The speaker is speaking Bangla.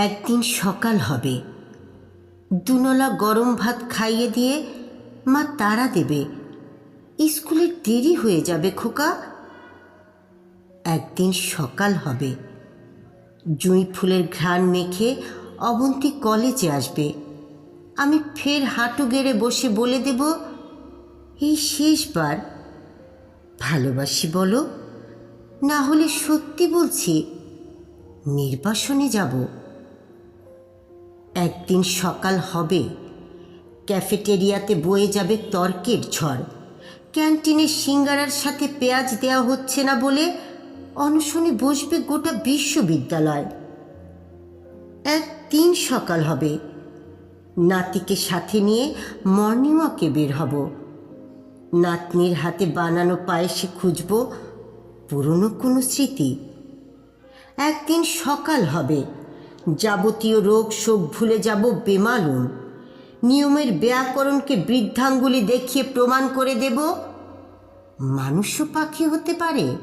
একদিন সকাল হবে। দুনলা গরম ভাত খাইয়ে দিয়ে মা তাড়া দেবে। স্কুলে দেরি হয়ে যাবে খোকা। একদিন সকাল হবে। জুঁই ফুলের ঘ্রাণ মেখে অবন্তি কলেজে আসবে। আমি ফের হাঁটু গেড়ে বসে বলে দেব, এই শেষবার। ভালোবাসি বলো, না হলে সত্যি বলছি, নির্বাসনে যাব। একদিন সকাল হবে। ক্যাফেটেরিয়াতে বয়ে যাবে তর্কের ঝড়। ক্যান্টিনে সিঙ্গারার সাথে পেঁয়াজ দেওয়া হচ্ছে না বলে অনশনে বসবে গোটা বিশ্ববিদ্যালয়। একদিন সকাল হবে। নাতিকে সাথে নিয়ে মর্নিং ওয়াকে বের হব। নাতনির হাতে বানানো পায়েসে খুঁজব পুরনো কোনো স্মৃতি। একদিন সকাল হবে। যাবতীয় রোগ শোক ভুলে যাব বেমালুম। নিয়মের ব্যাকরণকে বৃদ্ধাঙ্গুলি দেখিয়ে প্রমাণ করে দেব মানুষ পাখি হতে পারে।